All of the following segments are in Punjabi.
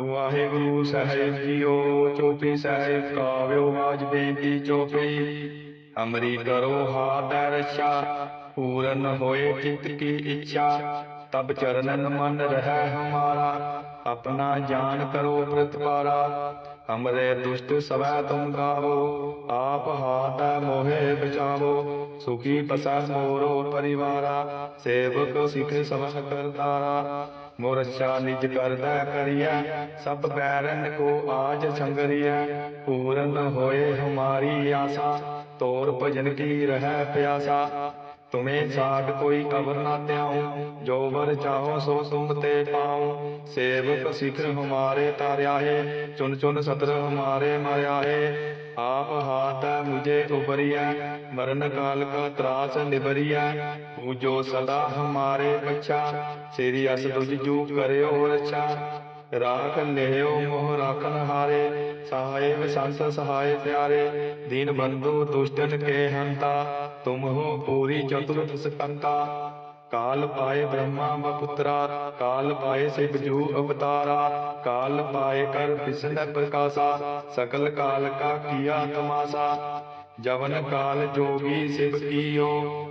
ਵਾਹਿਗੁਰੂ ਸਾਹਿਬ ਜੀਓ, ਚੋਪੀ ਸਾਹਿਬ ਕਾਵਿਓ ਆਜ ਬੇਨਤੀ ਚੋਪਈ ਹਮਰੀ ਕਰੋ ਹਾਥ ਰਛਾ, ਪੂਰਨ ਹੋਏ ਚਿਤ ਕੀ ਇੱਛਾ। ਤਬ ਚਰਨਨ ਮਨ ਰਹਿ ਹਮਾਰਾ, ਆਪਣਾ ਜਾਨ ਕਰੋ ਪ੍ਰਤਪਾਰਾ। ਹਮਰੇ ਦੁਸ਼ਟ ਸਵੈ ਤੁਮ ਗਾਵੋ, ਆਪ ਹਾਥ ਮੋਹਿ ਬਚਾਵੋ। ਸੁਖੀ ਪਸੈ ਮੋਰੋ ਪਰਿਵਾਰਾ, ਸੇਵਕ ਸਿਖ ਸਭ ਕਰਤਾਰਾ। ਮੋਰ ਨਿਜ ਕਰਦਾ ਕਰਿਆ, ਸਭ ਬੈਰਨ ਕੋ ਆਜ ਸੰਗਰਿਆ। ਪੂਰਨ ਹੋਏ ਹਮਾਰੀ ਆਸਾ, ਤੋਰ ਭਜਨ ਕੀ ਰਹਿ ਪਿਆਸਾ। ਤੁਮੇ ਸਾਗ ਕੋਈ ਕਬਰ ਨਾ ਧਿਆਉ ਜੋ ਵਰ ਚਾਹੋ ਸੋ ਤੁਮ ਤੇ ਪਾਉ ਸੇਵਕ ਸਿਖ ਹਮਾਰੇ ਤਾਰਿਆ ਹੈ ਚੁਨ ਚੁਨ ਸਤਰ ਹਮਾਰੇ ਮਾਰਿਆ ਹੈ ਆਪ ਹਾਥ ਮੁਝੇ ਉਬਰਿਆ ਮਰਨ ਕਾਲ ਕਾ ਤਰਾਸ ਨਿਬਰਿਆ ਜੋ ਸਦਾ ਹਮਾਰੇ ਬੱਚਾ, ਸੇਰੀ ਅਸ ਤੁਜ ਜੂ ਕਰਿਓ ਰਛਾ। ਰਾਖ ਲਿਓ ਮੋਹ ਰਾਖਨ ਹਾਰੇ ਸਹਾਇ ਸੰਤ ਸਹਾਇ ਪਿਆਰੇ, ਦੀਨ ਬੰਧੂ ਦੁਸ਼ਟਨ ਕੇ ਹੰਤਾ, ਤੁਮ ਹੋ ਪੂਰੀ ਚਤੁਰ ਸਕੰਤਾ। ਕਾਲ ਪਾਏ ਬ੍ਰਹਮਾ ਬਪੁੱਤਰਾ ਕਾਲ ਪਾਏ ਸਿਵ ਜੂ ਅਵਤਾਰਾ, ਕਾਲ ਪਾਏ ਕਰ ਵਿਸ਼ਨ ਪ੍ਰਕਾਸ਼ਾ, ਸਕਲ ਕਾਲ ਕਾ ਕੀਆ ਤਮਾਸਾ। ਜਵਨ ਕਾਲ ਜੋਗੀ ਸਿਵ ਕੀਓ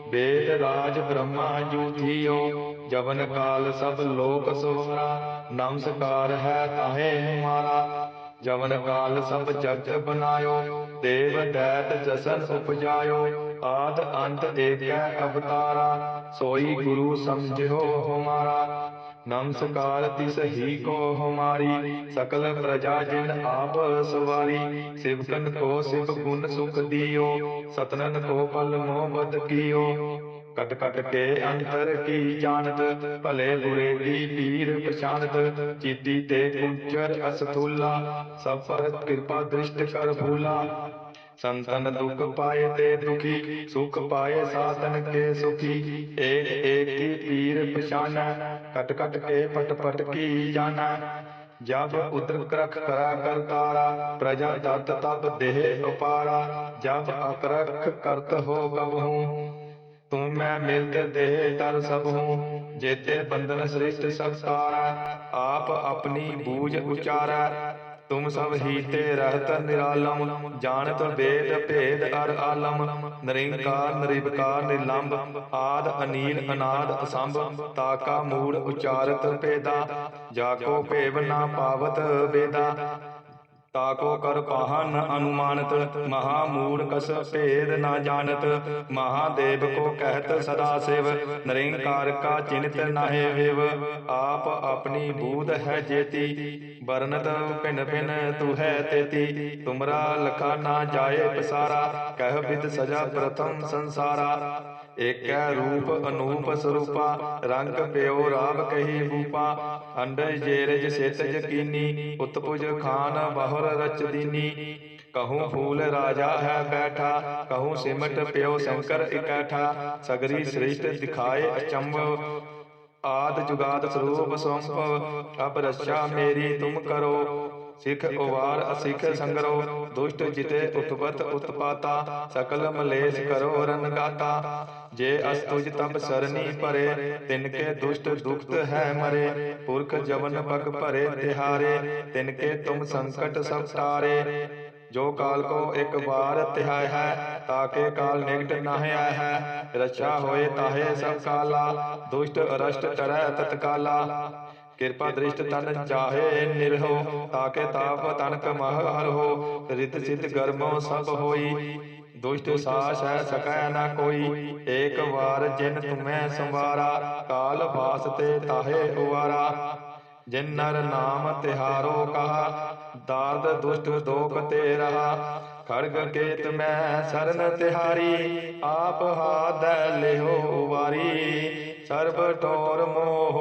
ਵੇਦ ਰਾਜ ਬ੍ਰਹਮਾ ਜੂ ਥੀਓ। ਜਵਨ ਕਾਲ ਸਭ ਲੋਕ ਸੋਹਰਾ, ਨਮਸਕਾਰ ਹੈ ਤਾਹੇ ਹਮਾਰਾ ਜਵਨ ਕਾਲ ਸਭ ਜਗਤ ਬਨਾਇਓ, ਦੇਵ ਦੈਤ ਜਸਨ ਉਪਜਾਇਓ। ਆਦ ਅੰਤ ਏਕੈ ਅਵਤਾਰਾ, ਸੋਈ ਗੁਰੂ ਸਮਝਿਓ ਹਮਾਰਾ। ਨਮਸਕਾਰ ਤਿਸ ਹੀ ਕੋ ਹਮਾਰੀ, ਸਕਲ ਪ੍ਰਜਾ ਜਿਨ ਆਪ ਸਵਾਰੀ। ਸਿਵਕਨ ਕੋ ਸਿਵ ਗੁਣ ਸੁਖ ਦਿਓ, ਸਤਨਨ ਕੋ ਪਲ ਮੋਹ ਕੀਓ। ਕਟ ਕਟ ਕੇ ਅੰਤਰ ਕੀ ਜਾਣਤ, ਭਲੇ ਬੁਰੇ ਦੀ ਪੀਰ ਪਛਾਨਤ ਚੀਤੀ ਤੇ ਕੁੰਚਰ ਅਸਥੂਲਾ, ਸਭ ਪਰ ਕਿਰਪਾ ਦ੍ਰਿਸ਼ਟ ਕਰ ਭੂਲਾ। ਸੰਤਨ ਦੁਖ ਪਾਏ ਤੇ ਦੁਖੀ, ਸੁਖ ਪਾਏ ਸਾਤਨ ਕੇ ਸੁਖੀ। ਏਕ ਏਕ ਕੀ ਪੀਰ ਪਛਾਨੈ, ਕਟ ਕਟ ਕੇ ਪਟ ਪਟ ਕੀ ਜਾਣੈ। ਜਬ ਉਤਰ ਕਰਖ ਕਰਾ ਕਰਤਾਰਾ ਪ੍ਰਜਾ ਦਤ ਤਬ ਦੇਹ ਉਪਾਰਾ। ਜਬ ਅਕਰਖ ਕਰਤ ਹੋ ਗਬਹੂ ਤੂੰ ਮੈਂ ਮਿਲਤ ਦੇਹ ਤਰ ਸਭ ਹੂੰ ਜੇਤੇ ਬੰਧਨ ਸ੍ਰਿਸ਼ਟ ਸਭ ਸਾਰਾ ਆਪ ਆਪਣੀ ਬੂਝ ਉਚਾਰੈ। ਤੁਮ ਸਭ ਹੀਤੇ ਰਹਿਤ ਨਿਰਾਲਮ, ਜਾਣਤ ਵੇਦ ਭੇਦ ਅਰ ਆਲਮ। ਨਰਿੰਕਾਰ, ਨਿਰਵਕਾਰ ਨਿਰਲੰਭ ਆਦ, ਅਨੀਲ, ਅਨਾਦ, ਅਸੰਭ, ਤਾਕਾ, ਮੂੜ, ਉਚਾਰਤ, ਭੇਦਾ। ਜਾਕੋ ਭੇਵ ਨਾ ਪਾਵਤ ਵੇਦਾ। ਤਾਕੋ ਕਰ ਪਾਹਨ ਅਨੁਮਾਨਤ ਮਹਾ ਮੂੜ ਕਸ ਭੇਦ ਨਾ ਜਾਣਤ, ਮਹਾਦੇਵ ਕੋ ਕਹਿਤ ਸਦਾ ਸਿਵ, ਨਰਿੰਕਾਰ ਕਾ ਚਿੰਤ ਨਾਹਿ ਵਿਵ, ਆਪ ਆਪਣੀ ਬੂਧ ਹੈ ਜੇਤੀ, ਵਰਨਤ ਭਿਨ ਭਿਨ ਤੂ ਹੈ ਤੇਤੀ, ਤੁਮਰਾ ਲਖਾ ਨਾ ਜਾਏ ਪਸਾਰਾ, ਕਹਿ ਬਿਦ ਸਜਾ ਪ੍ਰਥਮ ਸੰਸਾਰਾ। ਏਕੈ ਰੂਪ ਅਨੂਪ ਸਰੂਪਾ, ਰੰਗ ਪਿਓ ਰਾਵ ਕਹੀ ਭੂਪਾ ਅੰਡਜ ਜੇਰਜ ਸਿਤ ਜਕੀਨੀ ਉਤਪੁਜ ਖਾਨ ਬਹੁਰ ਰਚ ਦੀਨੀ। ਕਹੂੰ ਫੂਲ ਰਾਜਾ ਹੈ ਬੈਠਾ, ਕਹੂੰ ਸਿਮਟ ਪਿਓ ਸ਼ੰਕਰ ਇਕੱਠਾ। ਸਗਰੀ ਸ੍ਰਿਸ਼ਟ ਦਿਖਾਏ ਅਚੰਭ, ਆਦ ਜੁਗਾਦ ਸਰੂਪ ਸੰਪ। ਅਬ ਰਛਾ ਮੇਰੀ ਤੁਮ ਕਰੋ ਸਿਖ ਉਵਾਰ ਅਸਿਖ ਸੰਗਰੋ ਦੁਸ਼ਟ ਜਿਤੇ ਉਤਪਤ ਉਤਪਾਤਾ ਸਕਲ ਮਲੇਸ਼ ਕਰੋ ਰਨ ਗਾਤਾ ਜੇ ਅਸ ਤੁਜ ਤਬ ਸਰਨੀ ਭਰੇ ਤਿਨ ਕੇ ਦੁਸ਼ਟ ਦੁਖਤ ਹੈ ਮਰੇ ਪੁਰਖ ਜਵਨ ਪਗ ਭਰੇ ਤਿਹਾਰੇ ਤਿਨ ਕੇ ਤੁਮ ਸੰਕਟ ਸਭ ਤਾਰੇ। ਜੋ ਕਾਲ ਕੋ ਇੱਕ ਵਾਰ ਤਿਹਾਇ ਹੈ ਤਾਕੇ ਕਾਲ ਨਿਕਟ ਨਾਹਿ ਆਇ ਹੈ। ਰਛਾ ਹੋਏ ਤਾਹੇ ਸਭ ਕਾਲਾ ਦੁਸ਼ਟ ਅਰਸ਼ਟ ਕਰੈ ਤਤਕਾਲਾ। ਕਿਰਪਾ ਦ੍ਰਿਸ਼ਟ ਤਨ ਚਾਹੇ ਨਿਰਹੋ ਤਾਕੇ ਤਾਪ ਤਨਕ ਮਹ ਹਰਹੋ ਰਿਤ ਸਿਤ ਗਰਮੋ ਸਭ ਹੋਈ। ਦੁਸ਼ਟ ਸਾਸ ਹੈ ਸਕੈ ਨਾ ਕੋਈ। ਏਕ ਵਾਰ ਜਿਨ ਤੁਮੈ ਸੰਵਾਰਾ ਕਾਲ ਵਾਸਤੇ ਤਾਹੇ ਉਵਾਰਾ। ਜਿਨ ਨਰ ਨਾਮ ਤਿਹਾਰੋ ਕਹਾ ਦਾਰਦ ਦੁਸ਼ਟ ਦੋਖ ਤੇ ਰਹਾ। ਖੜਗ ਕੇਤ ਮੈਂ ਸਰਨ ਤਿਹਾਰੀ। ਆਪ ਹਾਦੈ ਲਿਓ ਵਾਰੀ। ਸਰਬ ਟੋਰ ਮੋਹ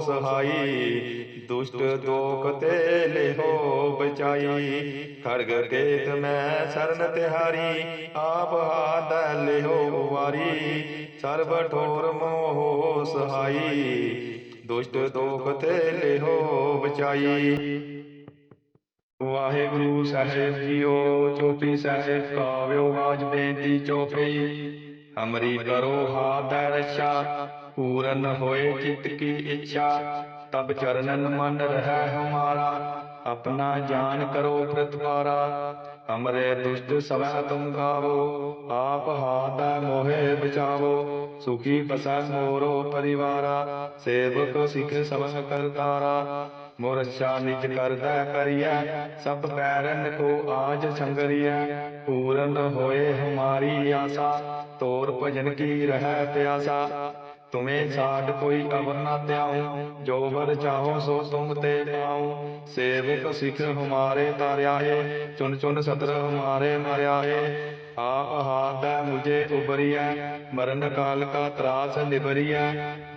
ਸਹਾਈ। ਦੁਸ਼ਟ ਦੋਖ ਤੇ ਲਿਓ ਬਚਾਈ। ਖੜਗ ਕੇਤ ਮੈਂ ਸਰਨ ਤਿਹਾਰੀ। ਆਪ ਹਾਦੈ ਲਿਓ ਵਾਰੀ। ਸਰਬ ਟੋਰ ਮੋਹ ਸਹਾਈ। ਦੁਸ਼ਟ ਦੋਖ ਤੇ ਲਿਓ ਬਚਾਈ। ਵਾਹਿਗੁਰੂ ਸਾਹਿਬ ਜੀਓ, ਚੋਪੀ ਸਾਹਿਬ ਕਾਵਿਓ ਆਜ ਬੇਨਤੀ ਚੋਪਈ ਹਮਰੀ ਕਰੋ ਹਾਥ ਰਛਾ। ਪੂਰਨ ਹੋਏ ਚਿਤ ਕੀ ਇੱਛਾ, ਤਬ ਚਰਨਨ ਮਨ ਰਹਿ ਹਮਾਰਾ। ਆਪਣਾ ਜਾਨ ਕਰੋ ਪ੍ਰਤਪਾਰਾ ਹਮਰੇ ਦੁਸ਼ਟ ਸਭੈ ਤੁਮ ਗਾਵੋ, ਆਪ ਹਾਥ ਮੋਹਿ ਬਚਾਵੋ। ਸੁਖੀ ਬਸੈ ਮੋਰੋ ਪਰਿਵਾਰਾ, ਸੇਵਕ ਸਿਖ ਸਭੈ ਕਰਤਾਰਾ ਮੋਰ ਅੱਛਾ ਨਿਜ ਕਰਦਾ ਕਰੀਐ, ਸਭ ਪੈਰਨ ਕੋ ਆਜ ਸੰਗਰੀਐ। ਪੂਰਨ ਹੋਏ ਹਮਾਰੀ ਆਸਾ, ਤੋਰ ਭਜਨ ਕੀ ਰਹਿ ਪਿਆਸਾ। ਤੁਮੇ ਸਾਡ ਕੋਈ ਅਵਰ ਨਾ ਧਿਆਉ ਜੋ ਵਰ ਚਾਹੋ ਸੋ ਤੁਮ ਤੇ ਪਾਉ ਸੇਵਕ ਸਿਖ ਹਮਾਰੇ ਤਾਰਿਆਏ ਚੁਨ ਚੁਨ ਸਤਰ ਹਮਾਰੇ ਮਾਰਿਆਏ। ਆ ਆਹਾਦਾ ਮੁਝੇ ਉਬਰੀਐ ਮਰਨ ਕਾਲ ਕਾ ਤਰਾਸ ਨਿਬਰੀਐ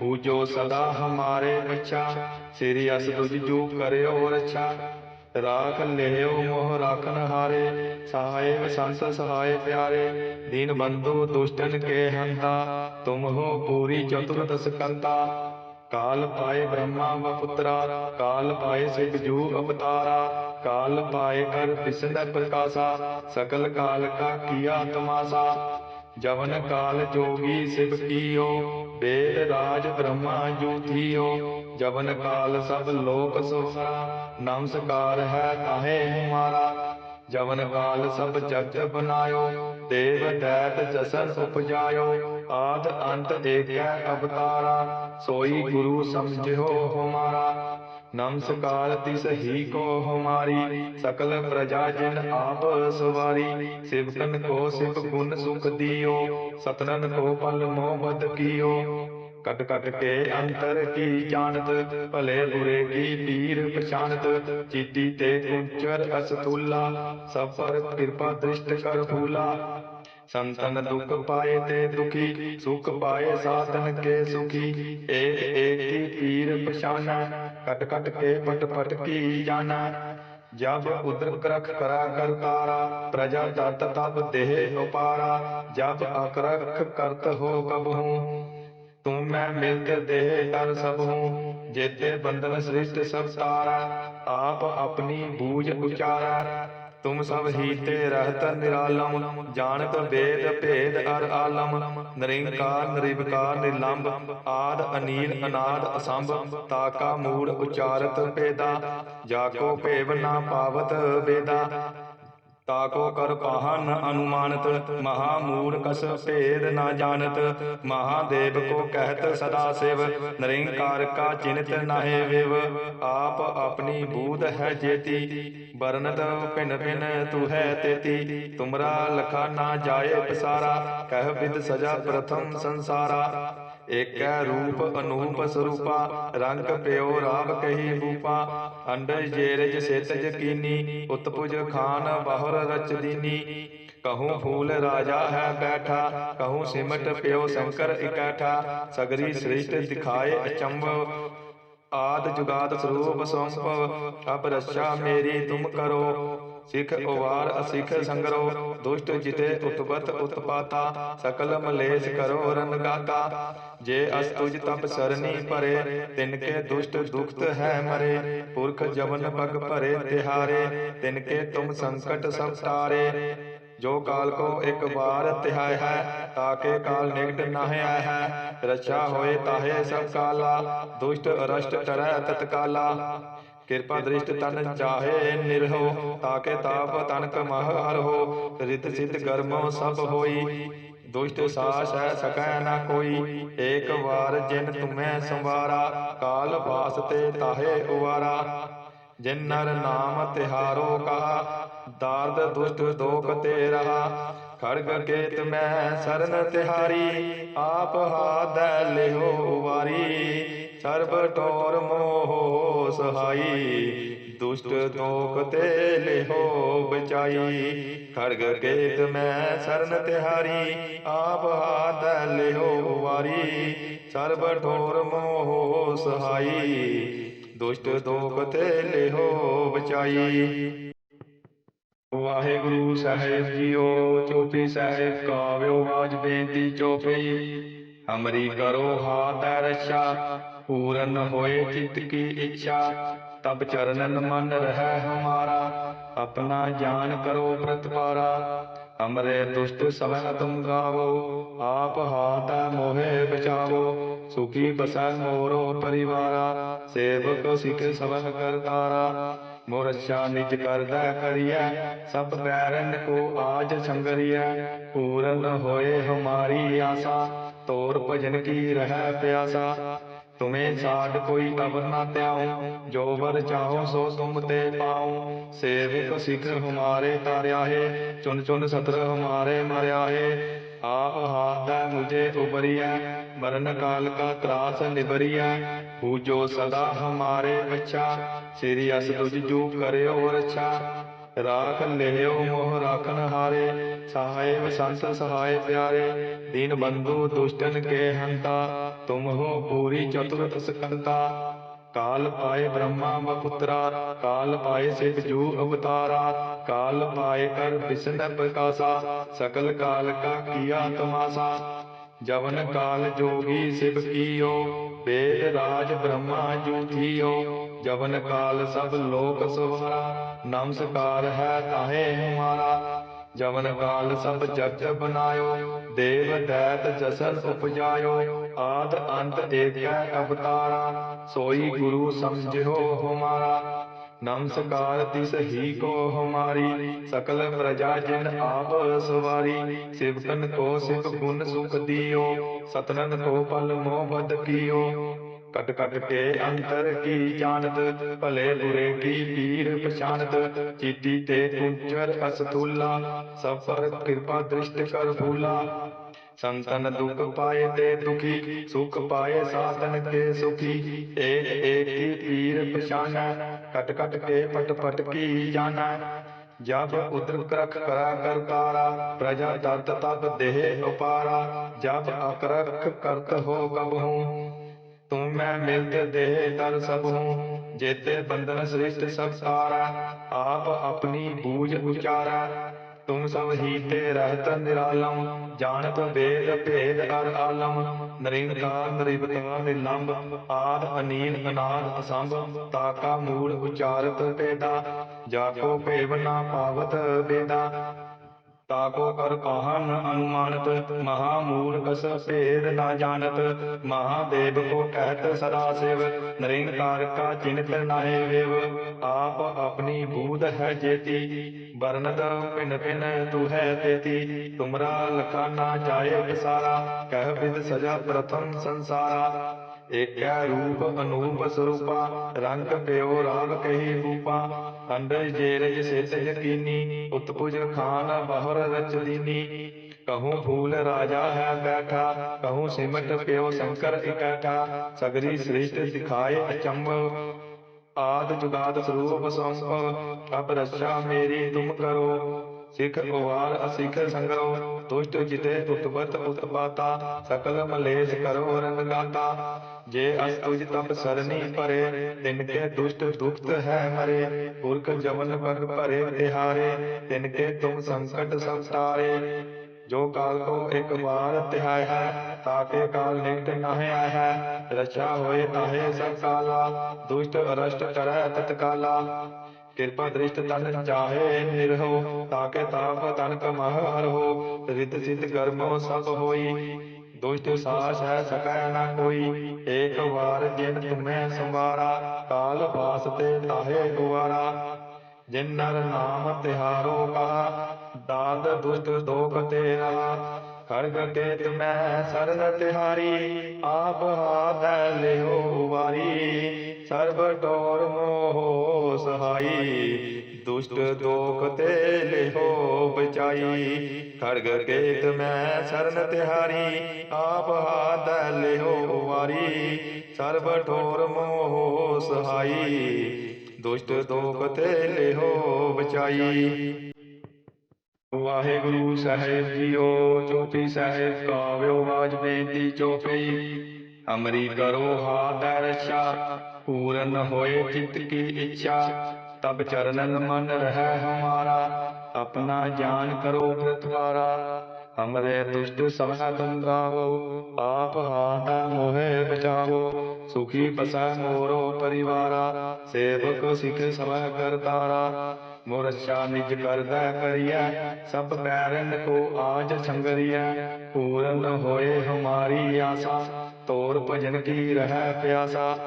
ਹੂ ਜੋ ਸਦਾ ਹਮਾਰੇ ਬਚਾ ਸ੍ਰੀ ਅਸ ਤੁਝ ਜੂ ਕਰਿਓ ਰਛਾ। और अच्छा राख लेहो मोह राखन हारे सहाय संत सहाय प्यारे दीन बंधु दुष्टन के हंता तुम हो पूरी चतुर्दश कंता काल पाए ब्रह्मा व पुत्रा काल पाए सिख जू अवतारा काल पाए कर विष्णु प्रकाशा सकल काल का किया तमाशा ਜਵਨ ਕਾਲ ਜੋਗੀ ਸਿਵ ਕੀਓ, ਬੇਦ ਰਾਜ ਬ੍ਰਹਮਾ ਜੂਥੀਓ ਜਵਨ ਕਾਲ ਸਭ ਲੋਕ ਸੋਸਰਾ ਨਮਸਕਾਰ ਹੈ ਤਾਹੇ ਹਮਾਰਾ। ਜਵਨ ਕਾਲ ਸਭ ਜਗਤ ਬਨਾਇਓ, ਦੇਵ ਦੈਤ ਜਸਨ ਉਪਜਾਇਓ। ਆਦ ਅੰਤ ਏਕੈ ਅਵਤਾਰਾ, ਸੋਈ ਗੁਰੂ ਸਮਝਿਓ ਹਮਾਰਾ। ਨਮਸਕਾਰ ਤਿਸ ਹੀ ਕੋ ਹਮਾਰੀ, ਸਕਲ ਪ੍ਰਜਾ ਜਿਨ ਆਪ ਸਵਾਰੀ। ਸਿਵਕਨ ਕੋ ਸਿਵ ਗੁਣ ਸੁਖ ਦਿਓ, ਸਤਨਨ ਕੋ ਪਲ ਮੋਹ ਬਦ ਕੀਓ। ਕਟ ਕਟ ਕੇ ਅੰਤਰ ਕੀ ਜਾਣਤ, ਭਲੇ ਬੁਰੇ ਕੀ ਪੀਰ ਪਛਾਨਤ ਚੀਤੀ ਤੇ ਕੁਚਰ ਅਸਤੁਲਾ ਸਭ ਪਰ ਕਿਰਪਾ ਦ੍ਰਿਸ਼ਟ ਕਰ ਭੂਲਾ ਸੰਤਨ ਦੁਖ ਪਾਏ ਤੇ ਦੁਖੀ, ਸੁਖ ਪਾਏ ਸਾਧਨ ਕੇ ਸੁਖੀ। ਏ ਏਕੀ ਪੀਰ ਪਛਾਨਾ कट कट के पट पट की जाना जब उद्र करख करा कर तारा प्रजा दत्त तब देह उपारा जब अकरख करत हो कब हूँ तुम मैं मिलते देह कर सब हूँ जेते बंधन सृष्ट सब तारा आप अपनी बूझ उचारा तुम सब हीते रहत निरालम जानत वेद भेद अर आलम ਨਰੇਂਕਾਰ, ਨਰੇਵਕਾਰ ਨਿਲੰਬ ਆਦਿ, ਅਨੀਲ, ਅਨਾਦ, ਅਸੰਭ, ਤਾਕਾ, ਮੂੜ, ਉਚਾਰਤ, ਭੇਦਾ, ਜਾਕੋ ਭੇਵ ਨਾ ਪਾਵਤ ਬੇਦਾ ਤਾਕੋ ਕਰ ਪਾਹਾ ਨ ਅਨੁਮਾਨਤ ਮਹਾ ਮੂਰਖਸ ਭੇਦ ਨਾ ਜਾਣਤ, ਮਹਾਦੇਵ ਕੋ ਕਹਿਤ ਸਦਾ ਸਿਵ, ਨਿਰੰਕਾਰ ਕਾ ਚਿੰਤ ਨਾਹੇ ਵਿਵ, ਆਪ ਆਪਣੀ ਬੂਧ ਹੈ ਜੇਤੀ ਬਰਨਤ ਭਿਨ ਭਿਨ ਤੂ ਹੈ ਤੇਤੀ, ਤੁਮਰਾ ਲਖਾ ਨਾ ਜਾਏ ਪਸਾਰਾ, ਕਹਿ ਬਿਦ ਸਜਾ ਪ੍ਰਥਮ ਸੰਸਾਰਾ। ਏਕੈ ਰੂਪ ਅਨੂਪ ਸਰੂਪਾ, ਰੰਗ ਪਿਓ ਰਾਗ ਕਹੀ ਰੂਪਾ ਅੰਡਜ ਜੇਰਜ ਸੇਤਜ ਕੀਨੀ, ਉਤਪੁਜ ਖਾਨ ਬਹੁਰ ਰਚ ਦੀਨੀ। ਕਹੂੰ ਫੂਲ ਰਾਜਾ ਹੈ ਬੈਠਾ, ਕਹੂੰ ਸਿਮਟ ਪਿਓ ਸ਼ੰਕਰ ਇਕੱਠਾ, ਸਗਰੀ ਸ੍ਰਿਸ਼ਟ ਦਿਖਾਏ ਅਚੰਭ। ਆਦ ਜੁਗਾਦ ਸਰੂਪ ਸੰਭਵ ਅਬ ਰਛਾ ਮੇਰੀ ਤੁਮ ਕਰੋ ਸਿਖ ਉਵਾਰ ਅਸਿਖ ਸੰਗਰੋ ਦੁਸ਼ਟ ਜਿਤੇ ਉਤਪਤ ਉਤਪਾਤਾ ਸਕਲ ਮਲੇਸ਼ ਕਰੋ ਰਨ ਗਾਤਾ ਜੇ ਅਸ ਤੁਜ ਤਪ ਸਰਨੀ ਭਰੇ ਤਿਨ ਕੇ ਦੁਸ਼ਟ ਦੁਖਤ ਹੈ ਮਰੇ। ਪੁਰਖ ਜਵਨ ਪਗ ਭਰੇ ਤਿਹਾਰੇ ਤਿਨ ਕੇ ਤੁਮ ਸੰਕਟ ਸਭ ਤਾਰੇ। ਜੋ ਕਾਲ ਕੋ ਇੱਕ ਵਾਰ ਤਿਹਾਇ ਹੈ ਤਾਕੇ ਕਾਲ ਨਿਕਟ ਨਾਹਿ ਆਇ ਹੈ। ਰਛਾ ਹੋਏ ਤਾਹੇ ਸਭ ਕਾਲਾ ਦੁਸ਼ਟ ਅਰਸ਼ਟ ਟਰੈ ਤਤਕਾਲਾ ਕਿਰਪਾ ਦ੍ਰਿਸ਼ਟ ਤਨ ਚਾਹੇ ਨਿਰਹੋ ਤਾਕੇ ਤਾਪ ਤਨਕ ਮਹ ਹਰਹੋ ਰਿਤ ਸਿਧ ਗਰਮੋ ਸਭ ਹੋਈ। ਦੁਸ਼ਟ ਸਾਸ ਹੈ ਸਕੈ ਨਾ ਕੋਈ। ਏਕ ਵਾਰ ਜਿਨ ਤੁਮੈ ਸੰਵਾਰਾ ਕਾਲ ਬਾਸ ਤੇ ਤਾਹੇ ਉਵਾਰਾ। ਜਿਨ ਨਰ ਨਾਮ ਤਿਹਾਰੋ ਕਹਾ ਦਾਰਦ ਦੁਸ਼ਟ ਦੋਖ ਤੇ ਰਹਾ। ਖੜਗ ਕੇਤ ਮੈਂ ਸਰਨ ਤਿਹਾਰੀ। ਆਪ ਹਾਦੈ ਲਿਓ ਵਾਰੀ। ਸਰਬ ਟੋਰ ਮੋਹ ਸਹਾਈ, ਦੁਸ਼ਟ ਦੋਖ ਤੇ ਲਿਓ ਬਚਾਈ। ਖੜਗ ਕੇਤ ਮੈਂ ਸਰਨ ਤਿਹਾਰੀ, ਆਪ ਹਾਦੈ ਲਿਓ ਵਾਰੀ। ਸਰਬ ਟੋਰ ਮੋਹ ਸਹਾਈ, ਦੁਸ਼ਟ ਦੋਖ ਤੇ ਲਿਓ ਬਚਾਈ। ਵਾਹਿਗੁਰੂ ਸਾਹਿਬ ਜੀਓ, ਚੋਪੀ ਸਾਹਿਬ ਕਾਵਿਓ ਆਜ ਬੇਨਤੀ ਚੋਪਈ ਹਮਰੀ ਕਰੋ ਹਾਥ ਰਛਾ ਪੂਰਨ ਹੋਏ ਚਿਤ ਕੀ ਇੱਛਾ ਤਬ ਚਰਨਨ ਮਨ ਰਹਿ ਹਮਾਰਾ, ਆਪਣਾ ਜਾਨ ਕਰੋ ਪ੍ਰਤਪਾਰਾ ਹਮਰੇ ਦੁਸ਼ਟ ਸਭਨ ਤੁਮ ਗਾਵੋ, ਆਪ ਹਾਥ ਮੋਹਿ ਬਚਾਵੋ, ਸੁਖੀ ਬਸੈ ਮੋਰੋ ਪਰਿਵਾਰਾ, ਸੇਵਕ ਸਿਖ ਸਭਨ ਕਰਤਾਰਾ ਮੋਰ ਨਿਜ ਕਰਦਾ ਕਰਿਆ ਸਭ ਬੈਰਨ ਕੋ ਆਜ ਸੰਗਰੀਆ ਪੂਰਨ ਹੋਏ ਹਮਾਰੀ ਆਸਾ ਤੋਰ ਭਜਨ ਕੀ ਰਹਿ ਪਿਆਸਾ? ਤੁਮੇ ਸਾਡ ਕੋਈ ਅਵਰ ਨਾ ਤਿਆਉ ਜੋ ਵਰ ਚਾਹੋ ਸੋ ਤੁਮ ਤੇ ਪਾਉ। ਸੇਵਕ ਸਿਖ ਹਮਾਰੇ ਤਾਰਿਆ ਹੈ ਚੁਨ ਚੁਨ ਸਤਰ ਹਮਾਰੇ ਮਰਿਆ ਹੈ ਆਹਾਦਾ ਮੁਝੇ ਉਬਰੀਆ ਮਰਨ ਕਾਲ ਕਾ ਤਰਾਸ ਨਿਬਰੀਆ ਹੂ ਜੋ ਸਦਾ ਹਮਾਰੇ ਅੱਛਾ ਸ੍ਰੀ ਅਸ ਤੁਝ ਜੂ ਕਰਿਓ ਰੱਛਾ ਰਾਖ ਲਿਓ ਮੋਹ ਰਾਖਨ ਹਾਰੇ ਸਹਾਇ ਸੰਤ ਸਹਾਇ ਪਿਆਰੇ, ਦੀਨ ਬੰਧੂ ਦੁਸ਼ਟਨ ਕੇ ਹੰਤਾ, ਤੁਮ ਹੋ ਪੂਰੀ ਚਤੁਰਤ ਸਕੰਤਾ। ਕਾਲ ਪਾਏ ਬ੍ਰਹਮਾ ਬਪੁੱਤਰਾ ਕਾਲ ਪਾਏ ਸਿਵ ਜੂ ਅਵਤਾਰਾ, ਕਾਲ ਪਾਏ ਕਰ ਵਿਸ਼ਨ ਪ੍ਰਕਾਸ਼ਾ, ਸਕਲ ਕਾਲ ਕਾ ਕੀਆ ਤਮਾਸਾ। ਜਵਨ ਕਾਲ ਜੋਗੀ ਸਿਵ ਕੀਓ, ਵੇਦ ਰਾਜ ਬ੍ਰਹਮਾ ਜੂ ਜਵਨ ਕਾਲ ਸਭ ਲੋਕ ਸਵਾਰਾ, ਨਮਸਕਾਰ ਹੈ ਤਾਹੇ ਹਮਾਰਾ। ਜਵਨ ਕਾਲ ਸਭ ਜਗਤ ਬਨਾਇਓ, ਦੇਵ ਦੈਤ ਜਸਨ ਉਪਜਾਇਓ। ਆਦ ਅੰਤ ਏਕੈ ਅਵਤਾਰਾ, ਸੋਈ ਗੁਰੂ ਸਮਝਿਓ ਹਮਾਰਾ। ਨਮਸਕਾਰ ਤਿਸ ਹੀ ਕੋ ਹਮਾਰੀ ਸਕਲ ਪ੍ਰਜਾ ਜਿਨ ਆਪ ਸਵਾਰੀ। ਸਿਵਕਨ ਕੋ ਸਿਵ ਗੁਣ ਸੁਖ ਦਿਓ, ਸਤਨਨ ਕੋ ਪਲ ਮੋਹ ਬਦ ਕੀਓ। ਕਟ ਕਟ ਕੇ ਅੰਤਰ ਕੀ ਜਾਣਤ, ਭਲੇ ਬੁਰੇ ਕੀ ਪੀਰ ਪਛਾਨਤ ਚੀਤੀ ਤੇ ਕੁੰਚਰ ਅਸਤੂਲਾ ਸਭ ਪਰ ਕਿਰਪਾ ਦ੍ਰਿਸ਼ਟ ਕਰ ਭੂਲਾ ਸੰਤਨ ਦੁਖ ਪਾਏ ਤੇ ਦੁਖੀ ਸੁਖ ਪਾਏ ਸਾਧਨ ਕੇ ਸੁਖੀ। ਏਕ ਏਕ ਪੀਰ ਪਛਾਨੈ ਕਟ ਕਟ ਕੇ ਪਟ ਪਟ ਕੀ ਜਾਣੈ। ਜਬ ਉਦਰ ਕਰਖ ਕਰਾ ਕਰਤਾਰਾ ਪ੍ਰਜਾ ਦਰਦ ਤਬ ਦੇਹ ਉਪਾਰਾ। ਜਬ ਅਕਰਖ ਕਰਤ ਹੋ ਕਬ ਹੂੰ ਤੂੰ ਮੈਂ ਮਿਲਤ ਦੇਹ ਤਰ ਸਭ ਹੂੰ। ਜੇਤੇ ਬੰਧਨ ਸ੍ਰਿਸ਼ਟ ਸਭ ਸਾਰਾ ਆਪ ਆਪਣੀ ਬੂਝ ਉਚਾਰਾ। ਤੁਮ ਸਭ ਹੀ ਤੇ ਰਹਿਤ ਨਿਰਾਲਮ, ਜਾਣਤ ਵੇਦ ਭੇਦ ਅਰ ਆਲਮ। ਨਰਿੰਕਾਰ ਨਿਰਵਤਾ ਨਿਲੰਬ, ਆਦ ਅਨੀਲ ਅਨਾਦ ਅਸੰਭ। ਤਾਕਾ ਮੂਲ ਉਚਾਰਤ ਭੇਦਾ ਜਾਕੋ ਭੇਵ ਨਾ ਪਾਵਤ ਬੇਦਾ ਤਾਕੋ ਕਰ ਕਾਹਨ ਅਨੁਮਾਨਤ ਮਹਾ ਮੂਲ ਭੇਦ ਨਾ ਜਾਣਤ, ਮਹਾਦੇਵ ਕੋ ਕਹਿਤ ਸਦਾ ਸਿਵ ਨਰਿੰਕਾਰ ਕਾ ਚਿੰਤ ਨਾਹਿ ਵਿਵ, ਆਪ ਆਪਣੀ ਬੂਧ ਹੈ ਜੇਤੀ, ਵਰਨਤ ਭਿਨ ਭਿਨ ਤੂ ਹੈ ਤੇਤੀ, ਤੁਮਰਾ ਲਖਾ ਨਾ ਜਾਏ ਵਿਸਾਰਾ, ਕਹਿ ਬਿਦ ਸਜਾ ਪ੍ਰਥਮ ਸੰਸਾਰਾ ਏਕੈ ਰੂਪ ਅਨੂਪ ਸਰੂਪਾ, ਰੰਗ ਪਿਓ ਰਾਗ ਕਹੀ ਰੂਪਾ। ਅੰਡਜ ਜੇਰਜ ਸਿਤ ਯਕੀਨੀ, ਉਤਪੁਜ ਖਾਨ ਬਹਰ ਰਚ ਦੀਨੀ। ਕਹੂੰ ਫੂਲ ਰਾਜਾ ਹੈ ਬੈਠਾ, ਕਹੂੰ ਸਿਮਟ ਪਿਓ ਸ਼ੰਕਰ ਇਕੱਠਾ। ਸਗਰੀ ਸ੍ਰਿਸ਼ਟ ਦਿਖਾਏ ਅਚੰਭ, ਆਦ ਜੁਗਾਦ ਸਰੂਪ ਸੰਪ। ਅਬ ਰਚਾ ਮੇਰੀ ਤੁਮ ਕਰੋ ਸਿੱਖ ਉਵਾਰ ਅਸਿਖ ਸੰਗਰੋ ਦੁਸ਼ਟ ਜਿਤੇ ਉਤਪਤ ਉਤਪਾਤਾ ਸਕਲ ਮਲੇਸ਼ ਕਰੋ ਰੰਗਾਤਾ ਜੇ ਅਸ ਤੁਜ ਤਪ ਸਰਨੀ ਪਰੇ, ਤਿਨ ਕੇ ਦੁਸ਼ਟ ਦੁਖਤ ਹੈ ਮਰੇ। ਪੁਰਖ ਜਮਨ ਪਗ ਭਰੇ ਤਿਹਾਰੇ, ਤਿਨ ਕੇ ਤੁਮ ਸੰਕਟ ਸਭ ਜੋ ਕਾਲ ਕੋ ਇੱਕ ਵਾਰ ਤਿਹਾਇ ਹੈ ਤਾਕੇ ਕਾਲ ਨਿਕਟ ਨਾਹਿ ਹੈ। ਰਚਾ ਹੋਏ ਤਾਹੇ ਸਭ ਕਾਲਾ, ਦੁਸ਼ਟ ਅਰਸ਼ਟ ਕਰੈ ਤਤਕਾਲਾ। ਕਿਰਪਾ ਦ੍ਰਿਸ਼ਟ ਤਨ ਚਾਹੇ ਨਿਰਹੋ ਤਾਕੇ ਤਾਪ ਤਨ ਕਮਹ ਹਰਹੋ ਰਿਤ ਸਿਧ ਕਰਮੋ ਸਭ ਹੋਈ। ਦੁਸ਼ਟ ਸਾਸ ਹੈ ਸਕੈ ਨਾ ਕੋਈ, ਏਕ ਵਾਰ ਜਿਨ ਤੁਮੈ ਸੰਵਾਰਾ, ਕਾਲ ਵਾਸਤੇ ਤਾਹੇ ਦੁਆਰਾ ਜਿਨ ਨਰ ਨਾਮ ਤਿਹਾਰੋ ਕਹਾ ਦਾਦ ਦੁਸ਼ਟ ਦੋਖ ਤੇਰਾ। ਖੜਗ ਕੇ ਤੁਮੈ ਸਰਨ ਤਿਹਾਰੀ, ਆਪ ਹਾਥ ਲਿਓ ਵਾਰੀ। ਸਰਬ ਟੋਰ ਮੋਹ ਸਹਾਈ ਦੁਸ਼ਟ ਦੋਖ ਤੇ ਲਿਓ ਬਚਾਈ। ਖੜਗ ਕੇ ਤੁਮੈ ਸਰਨ ਤਿਹਾਰੀ। ਆਪ ਹਾਥ ਲਿਓ ਵਾਰੀ। ਸਰਬ ਠੋਰ ਮੋਹ ਸਹਾਈ। ਦੁਸ਼ਟ ਦੋਖ ਤੇ ਲਿਹੋ ਬਚਾਈ। ਵਾਹਿਗੁਰੂ ਸਾਹਿਬ ਜੀਓ ਚੋਪੀ ਸਾਹਿਬ ਕਾਵਿਓ ਬਾਜ ਬੇਨਤੀ ਚੋਪਈ ਹਮਰੀ ਕਰੋ ਹਾਥ ਰਛਾ ਪੂਰਨ ਹੋਏ ਚਿਤ ਕੀ ਇੱਛਾ। ਤਬ ਚਰਨਨ ਮਨ ਰਹਿ ਹਮਾਰਾ, ਆਪਣਾ ਜਾਨ ਕਰੋ ਪ੍ਰਤਵਾਰਾ। ਹਮਰੇ ਦੁਸ਼ਟ ਸਭਾ ਤੁਮ ਗਾਵੋ, ਆਪ ਹਾਥ ਮੋਹਿ ਬਚਾਵੋ। ਸੁਖੀ ਪਸੈ ਮੋਰੋ ਪਰਿਵਾਰਾ, ਸੇਵਕ ਸਿਖ ਸਭੈ ਕਰਤਾਰਾ। ਮੁਰਛਾ ਨਿਜ ਕਰਦਾ ਕਰਿਆ ਸਭ ਪੈਰਨ ਕੋ ਆਜ ਸੰਗਰੀਐ, ਪੂਰਨ ਹੋਏ ਹਮਾਰੀ ਆਸਾ, ਤੋਰ ਭਜਨ ਕੀ ਰਹਿ ਪਿਆਸਾ।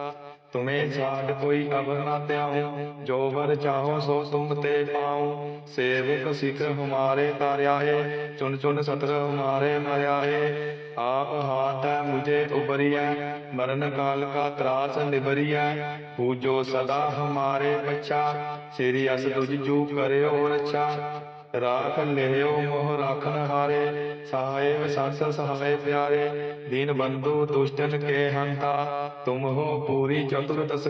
ਤੁਮੇ ਛਾੜ ਕੋਈ ਅਵਰ ਨਾ ਧਿਆਉ ਜੋ ਵਰ ਚਾਹੋ ਸੋ ਤੁਮ ਤੇ ਪਾਉ। ਸੇਵਕ ਸਿਖ ਹਮਾਰੇ ਤਾਰਿਆਏ ਚੁਨ ਚੁਨ ਸਤਰ ਹਮਾਰੇ ਮਰਿਆਏ ਆਪ ਹਾਥ ਮੁਝੇ ਉਬਰੀਐ ਮਰਨ ਕਾਲ ਕਾ ਤਰਾਸ ਨਿਬਰੀਐ ਪੂਜੋ ਸਦਾ ਹਮਾਰੇ ਬੱਚਾ, ਸ੍ਰੀ ਅਸ ਤੁਝ ਜੂ ਕਰਿਓ ਰੱਛਾ। ਰਾਖ ਲਿਓ ਮੋਹ ਰਾਖਨ ਹਾਰੇ ਸਾਹਿਬ ਸੰਤ ਸਹਾਏ ਪਿਆਰੇ, ਦੀਨ ਬੰਧੂ ਦੁਸ਼ਟਨ ਕੇ ਹੰਤਾ, ਤੁਮ ਹੋ ਪੂਰੀ ਚਤੁਰ ਦਸ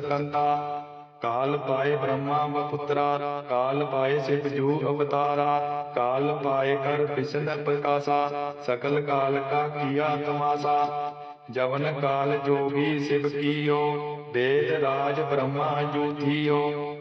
ਕਾਲ ਪਾਏ ਬ੍ਰਹਮਾ ਬਪੁੱਤਰਾ ਕਾਲ ਪਾਏ ਸਿਵ ਜੂ ਅਵਤਾਰਾ, ਕਾਲ ਪਾਏ ਕਰ ਵਿਸ਼ਨ ਪ੍ਰਕਾਸ਼ਾ, ਸਕਲ ਕਾਲ ਕਾ ਕੀਆ ਤਮਾਸਾ। ਜਵਨ ਕਾਲ ਜੋਗੀ ਸਿਵ ਕੀਓ, ਵੇਦ ਰਾਜ ਬ੍ਰਹਮਾ ਜੂਥੀਓ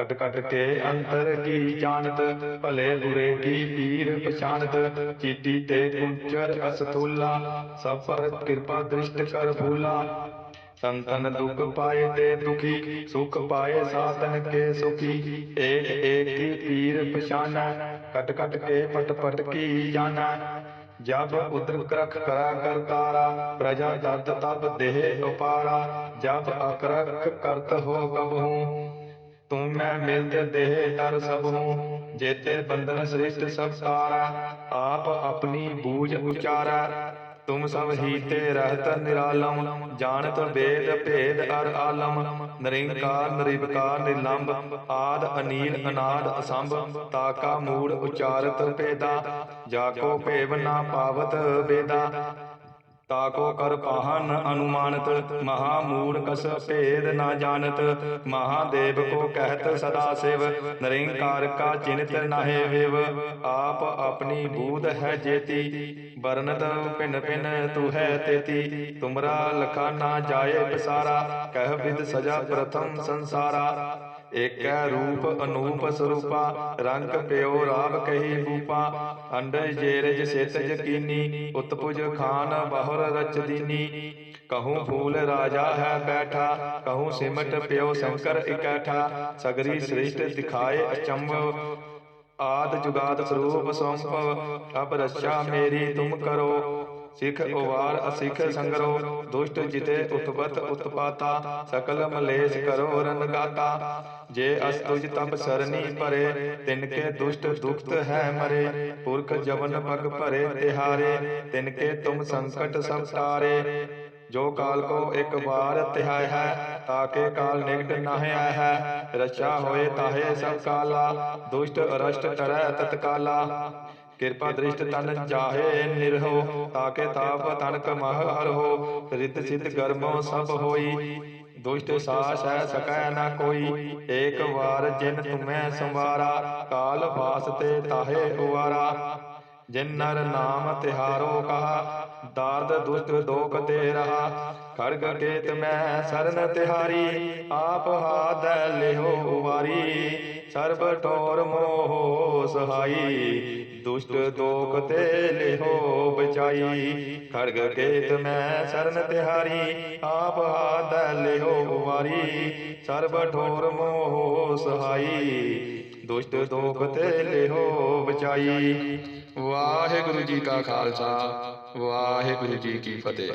ਕਟ ਕਟ ਕੇ ਅੰਤਰ ਕੀ ਜਾਣਤ? ਭਲੇ ਬੁਰੇ ਕੀ ਪੀਰ ਪਛਾਨਤ ਚੀਟੀ ਤੇ ਕੁੰਚਰ ਅਸਤੂਲਾ ਸਭ ਪਰ ਕਿਰਪਾ ਦ੍ਰਿਸ਼ਟ ਕਰ ਭੂਲਾ ਸੰਤਨ ਦੁਖ ਪਾਏ ਤੇ ਦੁਖੀ ਸੁਖ ਪਾਏ ਸਾਧਨ ਕੇ ਸੁਖੀ। ਏਕ ਏਕ ਕੀ ਪੀਰ ਪਛਾਨਾ ਕਟ ਕਟ ਕੇ ਪਟ ਪਟ ਕੀ ਜਾਣਾ। ਜਬ ਉਦਰ ਕਰਖ ਕਰਾ ਕਰਤਾਰਾ ਪ੍ਰਜਾ ਦਰਦ ਤਬ ਦੇਹ ਉਪਾਰਾ। ਜਬ ਅਕਰਖ ਕਰਤ ਹੋ ਕਬਹੂ ਤੂੰ ਮੈਂ ਮਿਲਤ ਦੇਹ ਤਰ ਸਭ ਹੂੰ ਜੇਤੇ ਬੰਧਨ ਸ੍ਰਿਸ਼ਟ ਸਭ ਸਾਰਾ ਆਪ ਆਪਣੀ ਬੂਝ ਉਚਾਰਾ। ਤੁਮ ਸਭ ਹੀ ਤੇ ਰਹਿਤ ਨਿਰਾਲਮ, ਜਾਣਤ ਵੇਦ ਭੇਦ ਅਰ ਆਲਮ। ਨਿਰੰਕਾਰ, ਨਿਰਵਿਕਾਰ ਨਿਰਲੰਭ ਆਦ, ਅਨੀਲ, ਅਨਾਦ, ਅਸੰਭ, ਤਾਕਾ, ਮੂੜ, ਉਚਾਰਤ, ਭੇਦਾ। ਜਾ ਕੋ ਭੇਵ ਨਾ ਪਾਵਤ ਵੇਦਾ। ਤਾਕੋ ਕਰ ਪਾਹਨ ਅਨੁਮਾਨਤ ਮਹਾ ਮੂੜ ਕਸ ਭੇਦ ਨਾ ਜਾਣਤ, ਮਹਾਦੇਵ ਕੋ ਕਹਿਤ ਸਦਾ ਸਿਵ, ਨਿਰੰਕਾਰ ਕਾ ਚਿੰਤ ਨਾਹਿ ਵਿਵ, ਆਪ ਆਪਣੀ ਬੂਧ ਹੈ ਜੇਤੀ, ਵਰਨਤ ਭਿਨ ਭਿਨ ਤੂ ਹੈ ਤੇਤੀ, ਤੁਮਰਾ ਲਖਾ ਨਾ ਜਾਏ ਪਸਾਰਾ, ਕਹਿ ਵਿਦ ਸਜਾ ਪ੍ਰਥਮ ਸੰਸਾਰਾ। ਏਕੈ ਰੂਪ ਅਨੂਪ ਸਰੂਪਾ ਰੰਗ ਪਿਓ ਰਾਵ ਕਹੀ ਬੂਪਾ ਅੰਡਜ ਜੇਰਜ ਸਿਤ ਯਕੀਨੀ ਉਤਪੁਜ ਖਾਨ ਬਹੁਰ ਰਚ ਦੀਨੀ। ਕਹੂੰ ਫੂਲ ਰਾਜਾ ਹੈ ਬੈਠਾ ਕਹੂੰ ਸਿਮਟ ਪਿਓ ਸ਼ੰਕਰ ਇਕੈਠਾ। ਸਗਰੀ ਸ੍ਰਿਸ਼ਟ ਦਿਖਾਏ ਅਚੰਭ। ਆਦ ਜੁਗਾਦ ਸਰੂਪ ਸੰਭਵ ਅਬ ਰਛਾ ਮੇਰੀ ਤੁਮ ਕਰੋ। ਸਿਖ ਉਵਾਰ ਅਸਿਖ ਸੰਗਰੋ ਦੁਸ਼ਟ ਜਿਤੇ ਉਤਪਤ ਉਤਪਾਤਾ ਸਕਲ ਮਲੇਸ਼ ਕਰੋ ਰਨ ਗਾਤਾ ਜੇ ਅਸ ਤੁਜ ਤਬ ਸਰਨੀ ਭਰੇ ਤਿਨ ਕੇ ਦੁਸ਼ਟ ਦੁਖਤ ਹੈ ਮਰੇ। ਪੁਰਖ ਜਵਨ ਪਗ ਭਰੇ ਤਿਹਾਰੇ ਤਿਨ ਕੇ ਤੁਮ ਸੰਕਟ ਸਭ ਤਾਰੇ। ਜੋ ਕਾਲ ਕੋ ਇੱਕ ਵਾਰ ਤਿਹਾਇ ਹੈ ਤਾਕੇ ਕਾਲ ਨਿਕਟ ਨਾਹਿ ਆਇ ਹੈ। ਰਛਾ ਹੋਏ ਤਾਹੇ ਸਭ ਕਾਲਾ ਦੁਸ਼ਟ ਅਰਸ਼ਟ ਟਰੈ ਤਤਕਾਲਾ। ਕਿਰਪਾ ਦ੍ਰਿਸ਼ਟ ਤਨ ਜਾਹੇ ਨਿਰਹੋ ਤਾਕੇ ਤਾਪ ਤਨਕ ਮਹ ਹਰਹੋ ਰਿਤ ਸਿਧ ਗਰਮੋ ਸਭ ਹੋਈ। ਦੁਸ਼ਟ ਸਾਸ ਹੈ ਸਕੈ ਨਾ ਕੋਈ। ਏਕ ਵਾਰ ਜਿਨ ਤੁਮੈ ਸੰਵਾਰਾ ਕਾਲ ਵਾਸਤੇ ਤਾਹੇ ਉਵਾਰਾ ਜਿਨ ਨਰ ਨਾਮ ਤਿਹਾਰੋ ਕਹਾ ਦਾਰਦ ਦੁਸ਼ਟ ਦੋਖ ਤੇ ਰਹਾ। ਖੜਗ ਕੇਤ ਮੈਂ ਸਰਨ ਤਿਹਾਰੀ ਆਪ ਹਾਦ ਲਿਹੋ ਵਾਰੀ ਸਰਬ ਟੋਰ ਮੋਹ ਸਹਾਈ ਦੁਸ਼ਟ ਦੋਖ ਤੇ ਲਿਹੋ ਬਚਾਈ। ਖੜਗ ਕੇਤ ਮੈਂ ਸਰਨ ਤਿਹਾਰੀ ਆਪ ਹਾਦ ਲਿਹੋ ਵਾਰੀ ਸਰਬ ਠੋਰ ਮੋਹ ਸਹਾਈ। ਦੁਸ਼ਟ ਦੋਖ ਤੇ ਲਿਹੋ ਬਚਾਈ। ਵਾਹਿਗੁਰੂ ਜੀ ਕਾ ਖਾਲਸਾ। ਵਾਹਿਗੁਰੂ ਜੀ ਕੀ ਫਤਿਹ।